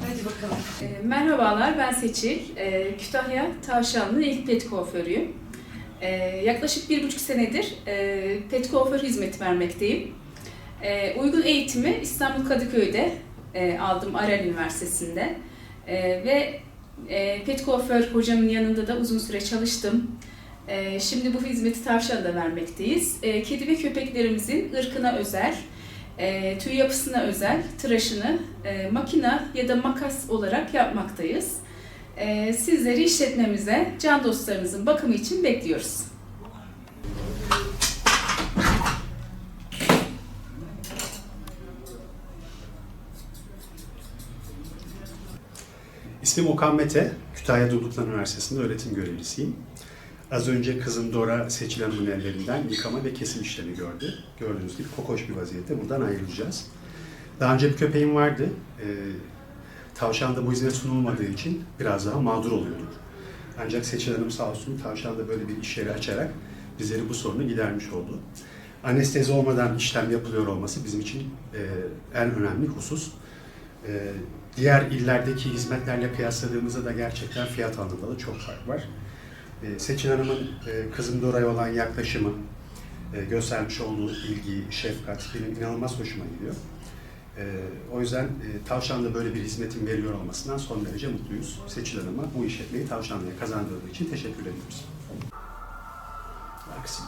Hadi bakalım. E, Merhabalar, ben Seçil. E, Kütahya Tavşanlı ilk pet kuaförüyüm. E, yaklaşık bir buçuk senedir e, pet kuaför hizmeti vermekteyim. Uygun eğitimi İstanbul Kadıköy'de e, aldım Aral Üniversitesi'nde. Ve e, pet kuaför hocamın yanında da uzun süre çalıştım. E, şimdi bu hizmeti tavşanda vermekteyiz. E, kedi ve köpeklerimizin ırkına özel, e, tüy yapısına özel tıraşını e, makina ya da makas olarak yapmaktayız. E, sizleri işletmemize can dostlarınızın bakımı için bekliyoruz. İsmim Okan Mete, Kütahya Durduklar Üniversitesi'nde öğretim görevlisiyim. Az önce kızım Dora Seçil Hanım'ın ellerinden yıkama ve kesim işlemi gördü. Gördüğünüz gibi kokoş bir vaziyette buradan ayrılacağız. Daha önce bir köpeğim vardı. Ee, tavşanda bu hizmet sunulmadığı için biraz daha mağdur oluyorduk. Ancak Seçil Hanım sağ olsun tavşanda böyle bir iş yeri açarak bizleri bu sorunu gidermiş oldu. Anestezi olmadan işlem yapılıyor olması bizim için e, en önemli husus. Ee, diğer illerdeki hizmetlerle kıyasladığımızda da gerçekten fiyat anlamında da çok fark var. Ee, Seçin Hanım'ın e, kızım Dora'ya olan yaklaşımı, e, göstermiş olduğu ilgi, şefkat benim inanılmaz hoşuma gidiyor. O yüzden e, Tavşan'da böyle bir hizmetin veriliyor olmasından son derece mutluyuz. Seçil Hanım'a bu işletmeyi Tavşanlı'ya kazandırdığı için teşekkür ediyoruz. Aksi.